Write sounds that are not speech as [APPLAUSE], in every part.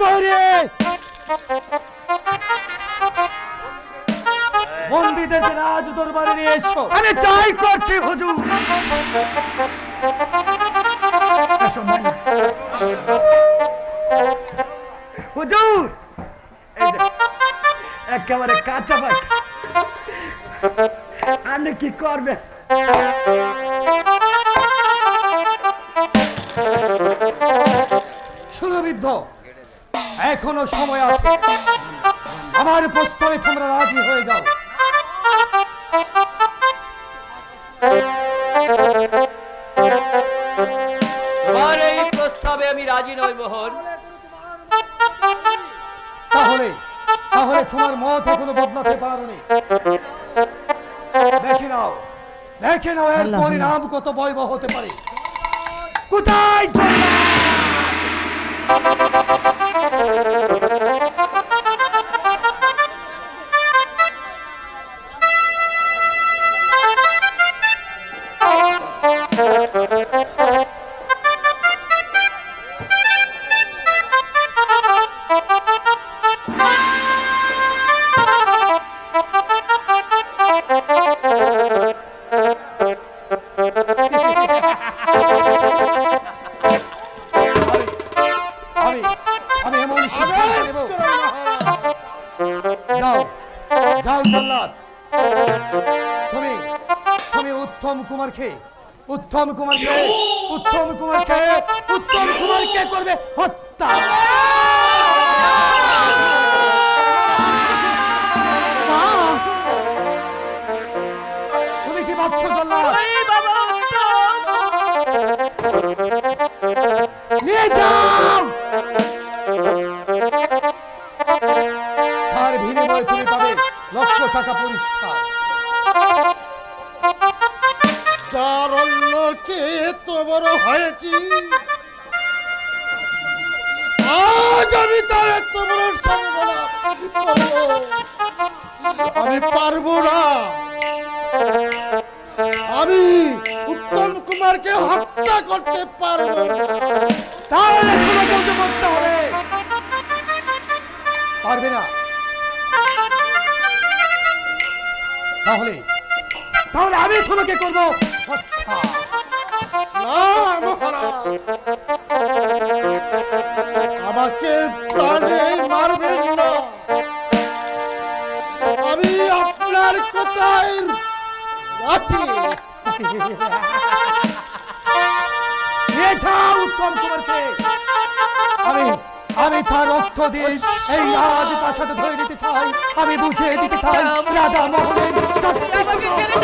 পরে। রাজ দরবারে নিয়ে এসো। আমি তাই করছি হুজুর। হুজুর একেবারে কাঁচা পাখি আপনি কি করবেন? সুরবিদ্ধ এখনও সময় আছে। আমার প্রস্তাবে তোমরা রাজি হয়ে যাও। তোমার এই প্রস্তাবে আমি রাজি নই মোহন। তাহলে তাহলে তোমার মত এখনও বদলাতে পারোনি। দেখে নাও দেখে নাও এর পরিণাম কত ভয়াবহ হতে পারে। কোথায়? যাও জল্লাদ তুমি তুমি উত্তম কুমারকে উত্তম কুমারকে উত্তম কুমারকে উত্তম কুমারকে করবে হত্যা। তুমি কি ভাবছ জল্লাদ নিয়ে যাও! তারল্যকে এত বড় হয়েছি। আজ আমি তার এত বড় আমি পারব না। আমি উত্তম কুমারকে হত্যা করতে পারব না। তাহলে করতে হবে। পারবে না। তাহলে? তাহলে আমি তোমাকে করব? আমাকে প্রাণে মারবেন না। আমি আপনার কোথায় আছি উত্তম কুমারকে। আমি আমি তার রক্ত দিয়ে এই আজ তার সাথে ধরে নিতে চাই। আমি বুঝিয়ে দিতে চাই। রাজা মোহনের তুই আমাকে ছেড়ে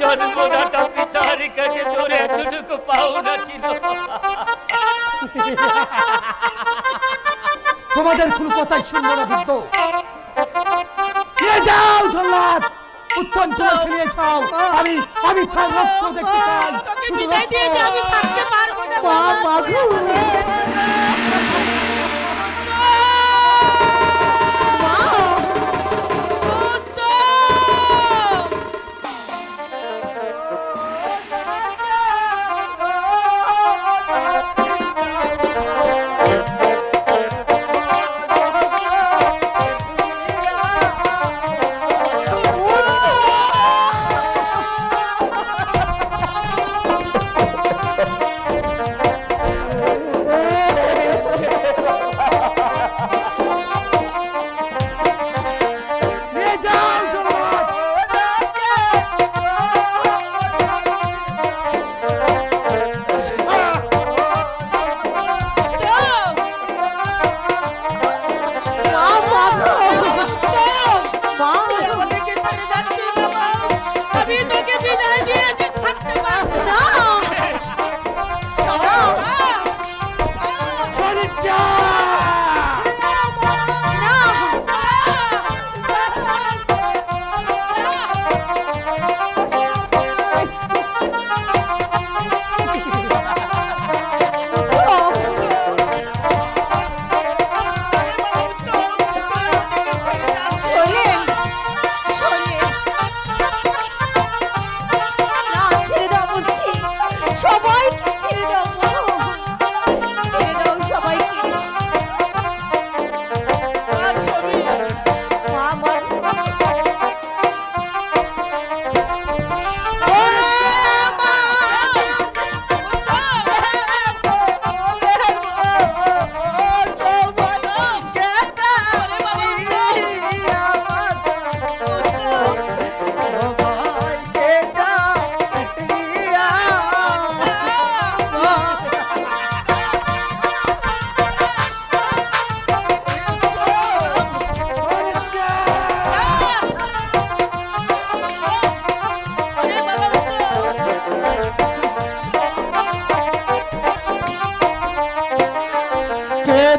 জন্মদাতা পিতার কাছে তোর এতটুকু পাওনা ছিল [LAUGHS] তোমাদের কোন কথাই শুনব না কিন্তু যাও জল্লাদ উত্তম যাও আমি আমি তার রক্ত দেখতে চাই তোকে বিদায় দিয়ে আমি থাকতে পারব না বাবা।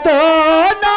বেদনা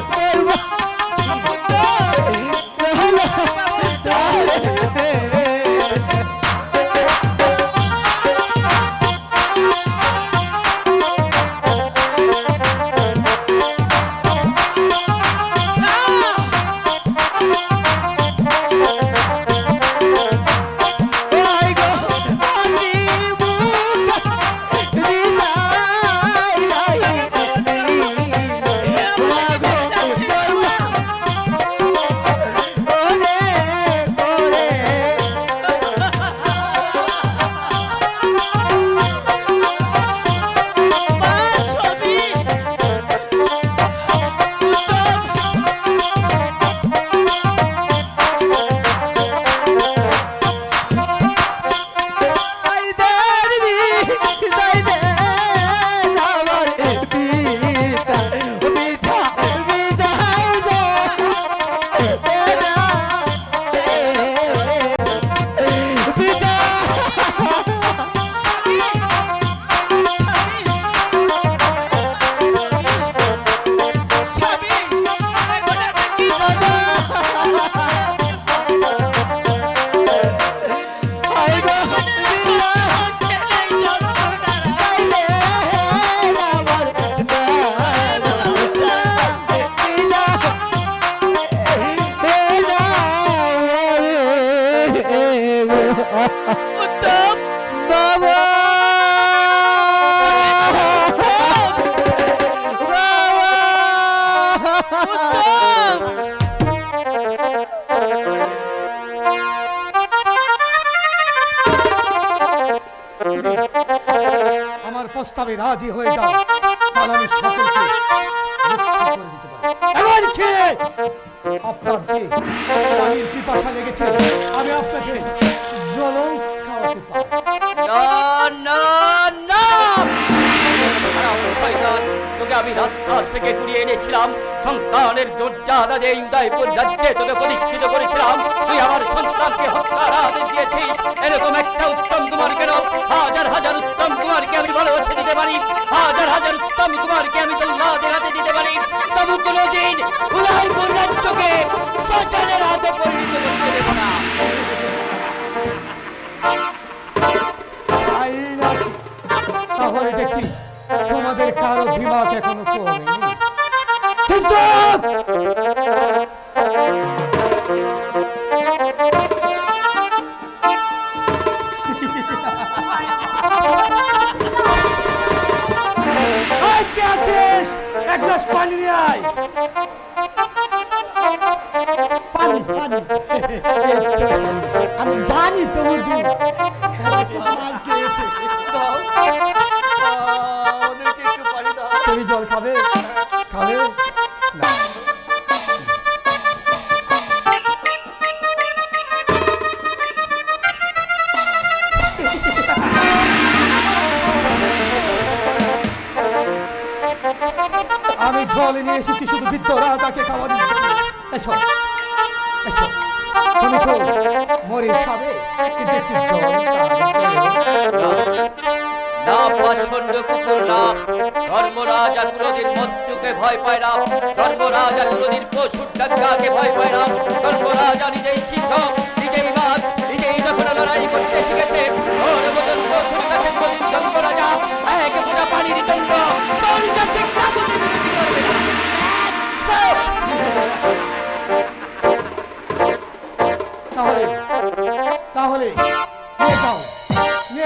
Oh. প্রস্তাবে রাজি হয়ে যাও। তাহলে আমি সকলকে আপনার পানির পিপাসা লেগেছে আমি আপনাকে রাস্তা থেকে ঘুরিয়ে এনেছিলাম। সন্তানের মর্যাদা দিয়ে উদয়পুর রাজ্যে তোকে প্রতিষ্ঠিত করেছিলাম। তুই আমার সন্তানকে হত্যার আদেশ দিয়েছিস। এরকম একটা উত্তম কুমার কেন? হাজার হাজার উত্তম কুমারকে আমি ভালোবাসে দিতে পারি। হাজার হাজার উত্তম কুমারকে আমি তোল্লাদের হাতে দিতে পারি। তবু কোনোদিন উদয়পুর রাজ্যকে শ্মশানের হাতে পরিণত করতে দেবো না। তাহলে দেখি তোমাদের কারও দিমাগ এখনও কমেনি কিন্তু এই কে আছিস? এক গ্লাস পানি নিয়ে আয়। পানি পানি। আমি জানি তো হুজুর খেয়েছে তুমি জল খাবে? খাবে? আমি জল নিয়ে এসেছি শুধু বৃদ্ধ রাজাকে খাওয়ানোর জন্য। এসো। এসো। তুমি তো মরে কিন্তু। না পাষণ্ড কুকুর না ধর্মরাজা কোনদিন মৃত্যুকে ভয় পায় না ধর্মরাজা কোনদিন পশুর ডাক্তারকে ভয় পায় না ধর্মরাজা নিজেই শিক্ষক নিজেই বাদ নিজেই যখন লড়াই করতে শিখেছে। তাহলে তাহলে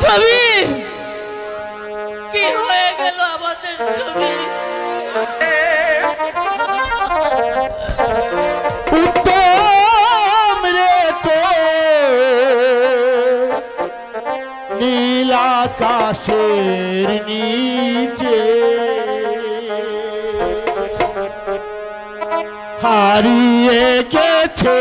ছবি। কি হয়ে গেল আমাদের ছবি? উত্তম রে তো নীল আকাশের নিচে হারিয়ে গেছে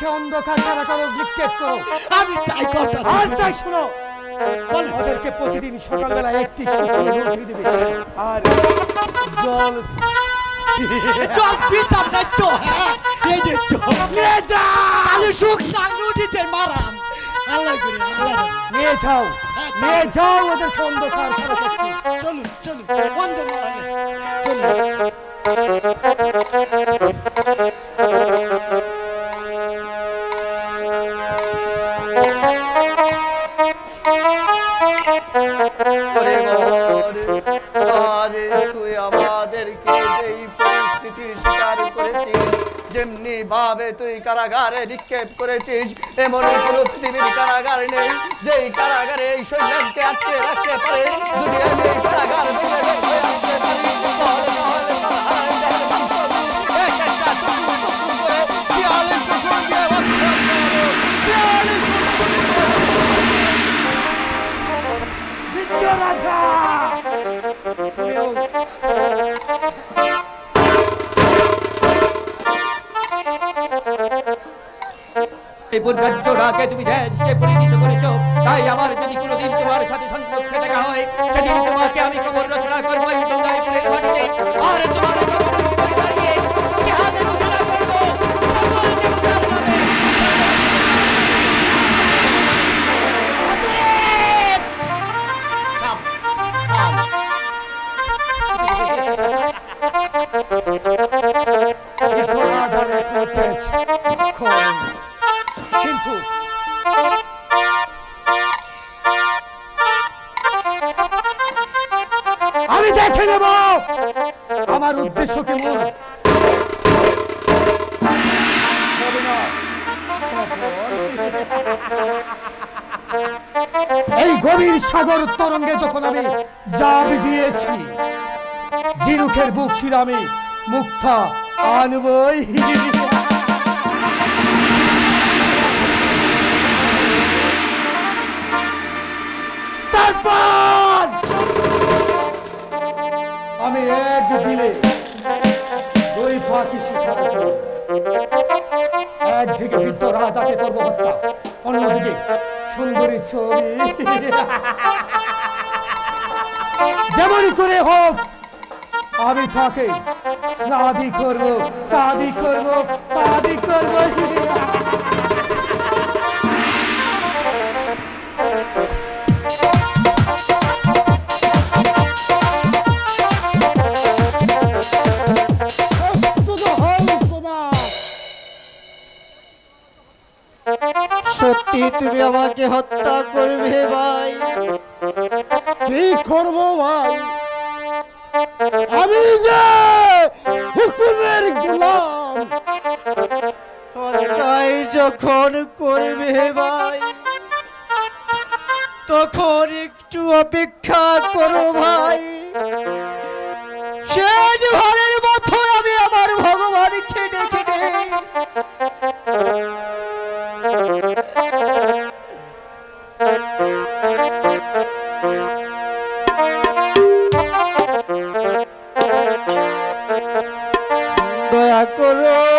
সবাইকে অন্ধকার কারাগারে নিক্ষেপ করো। আমি তাই করতেছি। আর তাই শোনো। ওদেরকে প্রতিদিন সকালবেলা একটি করে দিবে। আর জল জল দিতাম না তো হ্যাঁ? এই যে তো নিয়ে যাও কালে সুখ মারাম। আল্লাহ করে আল্লাহ নিয়ে যাও। নিয়ে যাও ওদেরকে অন্ধকার কারাগারে চলুন চলুন। বন্ধ চলুন। যেমনি ভাবে তুই কারাগারে নিক্ষেপ করেছিস, এমন কোন পৃথিবীর কারাগার নেই, যেই কারাগারে এই সৈন্যকে আটকে রাখতে পারে। যদি আমি কারাগার তাহলে তুমিও ত্রিপুর রাগে তুমি দেশকে পরিচিত করেছ। তাই আমার যদি কোনোদিন তোমার সাথে সম্পর্কে দেখা হয়, সেদিন তোমাকে আমি কবর রচনা করব এই আর তোমার আমার উদ্দেশ্য না। এই গভীর সাগর তরঙ্গে যখন আমি জাপ দিয়েছি জিরুখের বুক ছিল আমি মুক্তা আনবই দিলে দুই পাখি একদিকে বৃদ্ধ রাজাকে করব হত্যা অন্যদিকে সুন্দরী ছবি। যেমন করে হোক, আমি তাকে শাদি করব শাদি করব শাদি করব। তুমি আমাকে হত্যা করবে ভাই। কি করব ভাই? আমি যে হুকুমের গোলাম হত্যাই যখন করবে ভাই, তখন একটু অপেক্ষা করো ভাই। শেষ ভারের করো